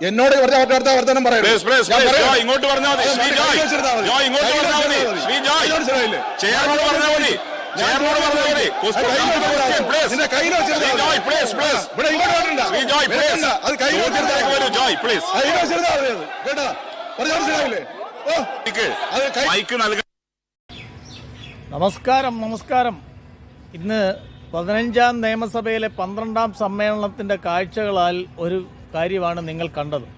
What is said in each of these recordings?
എന്നോട് അടുത്ത പറയാം. ഇങ്ങോട്ട് പറഞ്ഞാൽ മതി. ഇങ്ങോട്ട് പറഞ്ഞാൽ മതി. ചെയർമാനോട് പറഞ്ഞാൽ മതി. ചെയർമാനോട് പറഞ്ഞാൽ മതി. നമസ്കാരം നമസ്കാരം. ഇന്ന് പതിനഞ്ചാം നിയമസഭയിലെ പന്ത്രണ്ടാം സമ്മേളനത്തിന്റെ കാഴ്ചകളാൽ ഒരു കാര്യമാണ് നിങ്ങൾ കണ്ടത്.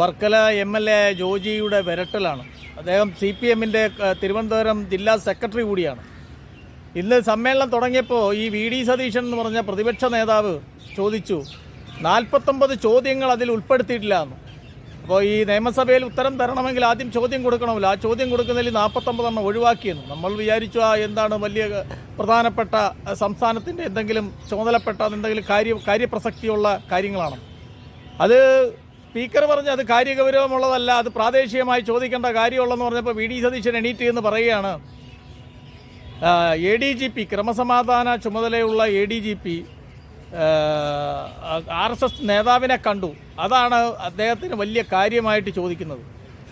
വർക്കല എം എൽ എ ജോജിയുടെ വിരട്ടലാണ്. അദ്ദേഹം സി പി എമ്മിന്റെ തിരുവനന്തപുരം ജില്ലാ സെക്രട്ടറി കൂടിയാണ്. ഇന്ന് സമ്മേളനം തുടങ്ങിയപ്പോൾ ഈ വി ഡി സതീശൻ എന്ന് പറഞ്ഞ പ്രതിപക്ഷ നേതാവ് ചോദിച്ചു നാൽപ്പത്തൊമ്പത് ചോദ്യങ്ങൾ അതിൽ ഉൾപ്പെടുത്തിയിട്ടില്ല എന്ന്. അപ്പോൾ ഈ നിയമസഭയിൽ ഉത്തരം തരണമെങ്കിൽ ആദ്യം ചോദ്യം കൊടുക്കണമല്ലോ. ആ ചോദ്യം കൊടുക്കുന്നതിൽ നാൽപ്പത്തൊമ്പതെണ്ണം ഒഴിവാക്കിയെന്ന്. നമ്മൾ വിചാരിച്ചു ആ എന്താണ് വലിയ പ്രധാനപ്പെട്ട സംസ്ഥാനത്തിന്റെ എന്തെങ്കിലും ചുമതലപ്പെട്ട എന്തെങ്കിലും കാര്യ കാര്യപ്രസക്തിയുള്ള കാര്യങ്ങളാണ്. അത് സ്പീക്കർ പറഞ്ഞ് അത് കാര്യഗൗരവമുള്ളതല്ല അത് പ്രാദേശികമായി ചോദിക്കേണ്ട കാര്യമുള്ളതെന്ന് പറഞ്ഞപ്പോൾ വി ഡി സതീശൻ എണീറ്റ് എന്ന് പറയുകയാണ്. എ ഡി ജി പി ക്രമസമാധാന ചുമതലയുള്ള A D G P R S S നേതാവിനെ കണ്ടു. അതാണ് അദ്ദേഹത്തിന് വലിയ കാര്യമായിട്ട് ചോദിക്കുന്നത്.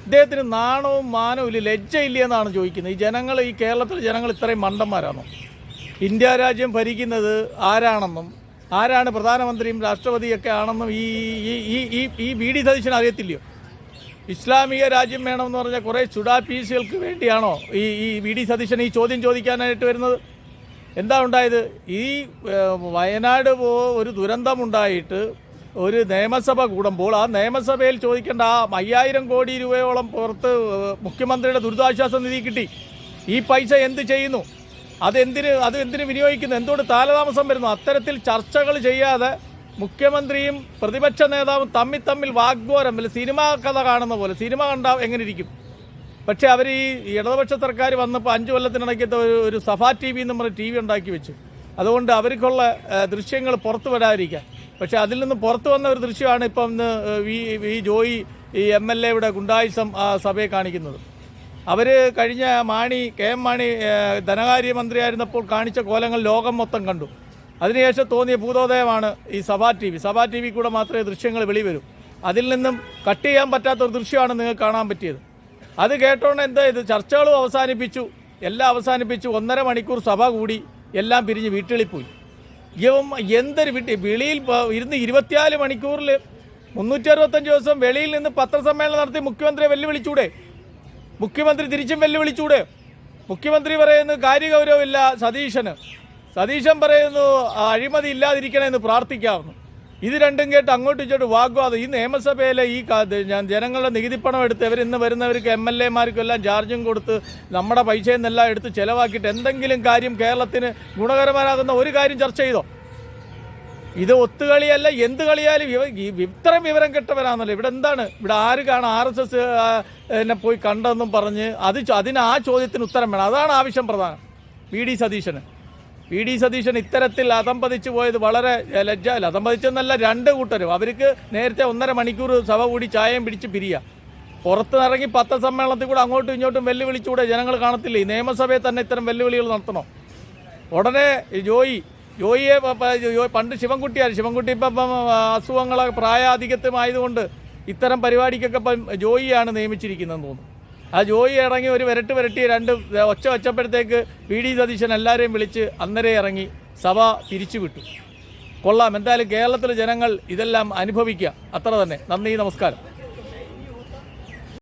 അദ്ദേഹത്തിന് നാണവും മാനവും ഇല്ല ലജ്ജയില്ല എന്നാണ് ചോദിക്കുന്നത്. ഈ ജനങ്ങൾ ഈ കേരളത്തിലെ ജനങ്ങൾ ഇത്രയും മണ്ടന്മാരാണോ? ഇന്ത്യ രാജ്യം ഭരിക്കുന്നത് ആരാണെന്നും ആരാണ് പ്രധാനമന്ത്രിയും രാഷ്ട്രപതിയൊക്കെ ആണെന്നും ഈ ഈ ഈ ഈ ബി ഡി സതീശൻ അറിയത്തില്ലയോ? ഇസ്ലാമിക രാജ്യം വേണമെന്ന് പറഞ്ഞ കുറേ ചുടാ ചുടാപ്പീസുകൾക്ക് വേണ്ടിയാണോ ഈ ഈ വി ഡി സതീശൻ ഈ ചോദ്യം ചോദിക്കാനായിട്ട് വരുന്നത്? എന്താ ഉണ്ടായത്? ഈ വയനാട് പോ ഒരു ദുരന്തമുണ്ടായിട്ട് ഒരു നിയമസഭ കൂടുമ്പോൾ ആ നിയമസഭയിൽ ചോദിക്കേണ്ട ആ അയ്യായിരം കോടി രൂപയോളം പുറത്ത് മുഖ്യമന്ത്രിയുടെ ദുരിതാശ്വാസ നിധി കിട്ടി. ഈ പൈസ എന്ത് ചെയ്യുന്നു? അതെന്തിന് അത് എന്തിന് വിനിയോഗിക്കുന്നു? എന്തുകൊണ്ട് കാലതാമസം വരുന്നു? അത്തരത്തിൽ ചർച്ചകൾ ചെയ്യാതെ മുഖ്യമന്ത്രിയും പ്രതിപക്ഷ നേതാവും തമ്മിൽ തമ്മിൽ വാഗ്ദോരം അല്ല സിനിമ കഥ കാണുന്ന പോലെ. സിനിമ കണ്ട എങ്ങനെ ഇരിക്കും പക്ഷേ അവർ ഈ ഇടതുപക്ഷ സർക്കാർ വന്നപ്പോൾ അഞ്ച് കൊല്ലത്തിനിടയ്ക്കത്തെ ഒരു ഒരു സഫാ ടി വി എന്ന് പറഞ്ഞ ടി വി ഉണ്ടാക്കി വെച്ചു. അതുകൊണ്ട് അവർക്കുള്ള ദൃശ്യങ്ങൾ പുറത്തു വരാതിരിക്കാൻ. പക്ഷേ അതിൽ നിന്ന് പുറത്തു വന്ന ഒരു ദൃശ്യമാണ് ഇപ്പം ഇന്ന് വി വി ജോയി ഈ എം എൽ എയുടെ ഗുണ്ടായുസം സഭയെ കാണിക്കുന്നത്. അവർ കഴിഞ്ഞ മാണി കെ എം മാണി ധനകാര്യമന്ത്രിയായിരുന്നപ്പോൾ കാണിച്ച കോലങ്ങൾ ലോകം മൊത്തം കണ്ടു. അതിനുശേഷം തോന്നിയ ഭൂതോദയമാണ് ഈ Sabha T V. Sabha T V കൂടെ മാത്രമേ ദൃശ്യങ്ങൾ വെളിവരൂ അതിൽ നിന്നും കട്ട് ചെയ്യാൻ പറ്റാത്ത ഒരു ദൃശ്യമാണ് നിങ്ങൾക്ക് കാണാൻ പറ്റിയത്. അത് കേട്ടോണ്ട് എന്താ ഇത്? ചർച്ചകളും അവസാനിപ്പിച്ചു. എല്ലാം അവസാനിപ്പിച്ചു. ഒന്നര മണിക്കൂർ സഭ കൂടി എല്ലാം പിരിഞ്ഞ് വീട്ടിൽ പോയി ഇവം എന്തൊരു വീട്ടിൽ വെളിയിൽ ഇരുന്ന് ഇരുപത്തിനാല് മണിക്കൂറിൽ മുന്നൂറ്റി അറുപത്തഞ്ച് ദിവസം വെളിയിൽ നിന്ന് പത്രസമ്മേളനം നടത്തി മുഖ്യമന്ത്രിയെ വെല്ലുവിളിച്ചൂടെ? മുഖ്യമന്ത്രി തിരിച്ചും വെല്ലുവിളിച്ചൂടെ? മുഖ്യമന്ത്രി പറയുന്നു കാര്യഗൗരവമില്ല സതീശന്. സതീശൻ പറയുന്നു "ആ, അഴിമതി ഇല്ലാതിരിക്കണമെന്ന് പ്രാർത്ഥിക്കാവുന്നു. ഇത് രണ്ടും കേട്ട് അങ്ങോട്ടും ഇച്ചോട്ട് വാഗ്വാദം. ഈ നിയമസഭയിലെ ഈ ഞാൻ ജനങ്ങളുടെ നികുതിപ്പണം എടുത്ത് ഇവർ ഇന്ന് വരുന്നവർക്ക് എം എൽ എമാർക്കും എല്ലാം ചാർജും കൊടുത്ത് നമ്മുടെ പൈസയിൽ നിന്നെല്ലാം എടുത്ത് ചിലവാക്കിയിട്ട് എന്തെങ്കിലും കാര്യം കേരളത്തിന് ഗുണകരമാകുന്ന ഒരു കാര്യം ചർച്ച ചെയ്തോ? ഇത് ഒത്തുകളിയല്ല എന്ത് കളിയാലും ഇവ ഇത്രയും വിവരം കെട്ടവരാണല്ലോ. ഇവിടെ എന്താണ്? ഇവിടെ ആര് കാണാൻ ആർ എസ് എസ് എന്നെ പോയി കണ്ടെന്നും പറഞ്ഞ് അത് അതിന് ആ ചോദ്യത്തിന് ഉത്തരം വേണം. അതാണ് ആവശ്യം പ്രധാനം. വി ഡി സതീശന്. വി ഡി സതീശൻ ഇത്തരത്തിൽ അതമ്പതിച്ചു പോയത് വളരെ ലജ്ജ അതമ്പതിച്ചെന്നല്ല രണ്ട് കൂട്ടരും. അവർക്ക് നേരത്തെ ഒന്നര മണിക്കൂർ സഭ കൂടി ചായയും പിടിച്ച് പിരിയുക പുറത്ത് ഇറങ്ങി പത്ത പത്രസമ്മേളനത്തിൽ കൂടെ അങ്ങോട്ടും ഇങ്ങോട്ടും വെല്ലുവിളിച്ചുകൂടെ ജനങ്ങൾ കാണത്തില്ലേ? നിയമസഭയെ തന്നെ ഇത്തരം വെല്ലുവിളികൾ നടത്തണം? ഉടനെ ജോയി പ- പണ്ട് ശിവൻകുട്ടിയാണ് ശിവൻകുട്ടി ഇപ്പം അസുഖങ്ങൾ പ്രായാധിക്യത്വമായതുകൊണ്ട് ഇത്തരം പരിപാടിക്കൊക്കെ ഇപ്പം ജോയിയാണ് നിയമിച്ചിരിക്കുന്നതെന്ന് തോന്നുന്നു. ആ ജോയി ഇറങ്ങി ഒരു വിരട്ട് വിരട്ടി രണ്ട് ഒച്ച വച്ചപ്പോഴത്തേക്ക് പി. ഡി. സതീശൻ എല്ലാവരെയും വിളിച്ച് അന്നേരം ഇറങ്ങി സഭ പിരിച്ചുവിട്ടു കൊള്ളാം. എന്തായാലും കേരളത്തിലെ ജനങ്ങൾ ഇതെല്ലാം അനുഭവിക്കുക. അത്ര തന്നെ. നന്ദി നമസ്കാരം.